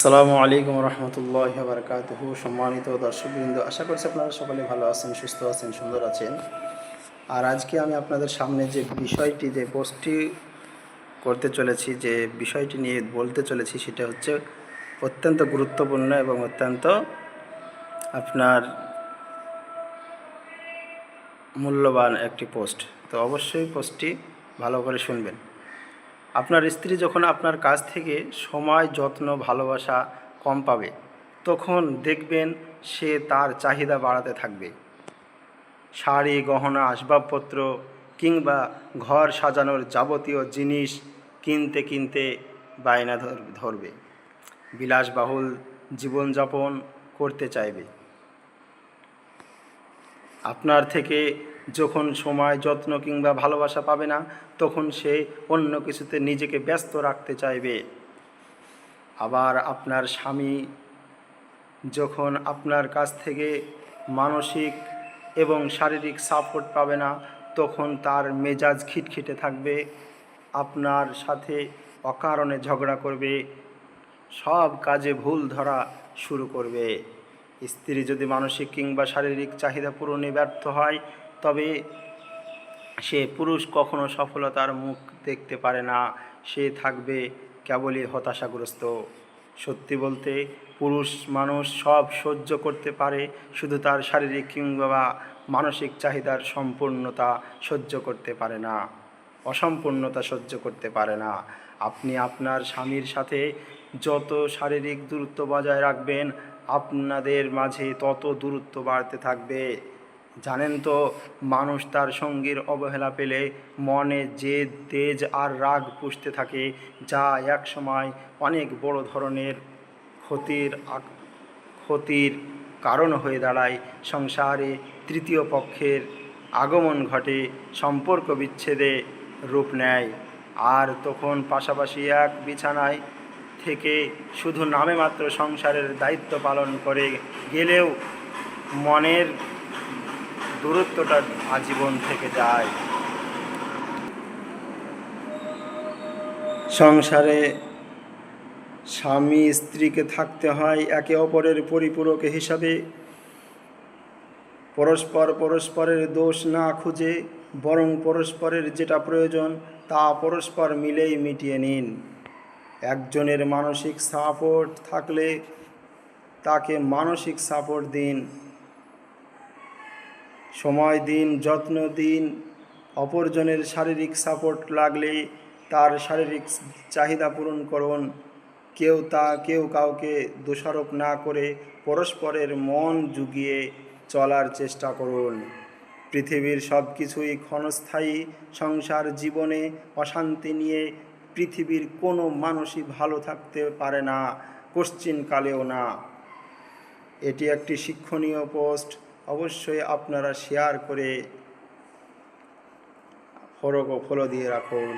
আসসালামু আলাইকুম রহমতুল্লাহ বারকাতহ। সম্মানিত দর্শকবৃন্দ, আশা করছি আপনারা সকলে ভালো আছেন, সুস্থ আছেন, সুন্দর আছেন। আর আজকে আমি আপনাদের সামনে যে বিষয়টি, যে পোস্টটি করতে চলেছি, যে বিষয়টি নিয়ে বলতে চলেছি, সেটা হচ্ছে অত্যন্ত গুরুত্বপূর্ণ এবং অত্যন্ত আপনার মূল্যবান একটি পোস্ট। তো অবশ্যই পোস্টটি ভালো করে শুনবেন। আপনার স্ত্রী যখন আপনার কাছ থেকে সময়, যত্ন, ভালোবাসা কম পাবে, তখন দেখবেন সে তার চাহিদা বাড়াতে থাকবে। শাড়ি, গহনা, আসবাবপত্র কিংবা ঘর সাজানোর যাবতীয় জিনিস কিনতে কিনতে বায়না ধরবে। বিলাসবাহুল জীবনযাপন করতে চাইবে। আপনার থেকে যখন সময়, যত্ন কিংবা ভালোবাসা পাবে না, তখন সে অন্য কিছুতে নিজেকে ব্যস্ত রাখতে চাইবে। আবার আপনার স্বামী যখন আপনার কাছ থেকে মানসিক এবং শারীরিক সাপোর্ট পাবে না, তখন তার মেজাজ খিটখিটে থাকবে, আপনার সাথে অকারণে ঝগড়া করবে, সব কাজে ভুল ধরা শুরু করবে। স্ত্রী যদি মানসিক কিংবা শারীরিক চাহিদা পূরণে ব্যর্থ হয় তবে সে পুরুষ কখনো সফলতার মুখ দেখতে পারে না। সে থাকবে কেবলই হতাশাগ্রস্ত। সত্যি বলতে, পুরুষ মানুষ সব সহ্য করতে পারে, শুধু তার শারীরিক কিংবা মানসিক চাহিদার সম্পূর্ণতা সহ্য করতে পারে না, অসম্পূর্ণতা সহ্য করতে পারে না। আপনি আপনার স্বামীর সাথে যত শারীরিক দূরত্ব বজায় রাখবেন, আপনাদের মাঝে তত দূরত্ব বাড়তে থাকবে। জানেন তো, মানুষ তার সঙ্গীর অবহেলা পেলে মনে যে তেজ আর রাগ পুষতে থাকে, যা এক সময় অনেক বড় ধরনের ক্ষতির ক্ষতির কারণ হয়ে দাঁড়ায়। সংসারে তৃতীয় পক্ষের আগমন ঘটে, সম্পর্ক বিচ্ছেদে রূপ নেয়। আর তখন পাশাপাশি এক বিছানায় থেকে শুধু নামে মাত্র সংসারের দায়িত্ব পালন করে গেলেও মনের দূরত্বটা আজীবন থেকে যায়। সংসারে স্বামী স্ত্রীকে থাকতে হয় একে অপরের পরিপূরক হিসাবে। পরস্পর পরস্পরের দোষ না খুঁজে বরং পরস্পরের যেটা প্রয়োজন তা পরস্পর মিলেই মিটিয়ে নিন। একজনের মানসিক সাপোর্ট থাকলে তাকে মানসিক সাপোর্ট দিন। সময় দিন, যত্ন দিন। অপরজনের শারীরিক সাপোর্ট লাগলে তার শারীরিক চাহিদা পূরণ করুন। কেউ তা, কেউ কাউকে দোষারোপ না করে পরস্পরের মন জুগিয়ে চলার চেষ্টা করুন। পৃথিবীর সব কিছুই ক্ষণস্থায়ী সংসার জীবনে অশান্তি নিয়ে পৃথিবীর কোনো মানুষই ভালো থাকতে পারে না, কোশ্চিনকালেও না। এটি একটি শিক্ষণীয় পোস্ট। অবশ্যই আপনারা শেয়ার করে ফরক ও ফলো দিয়ে রাখুন।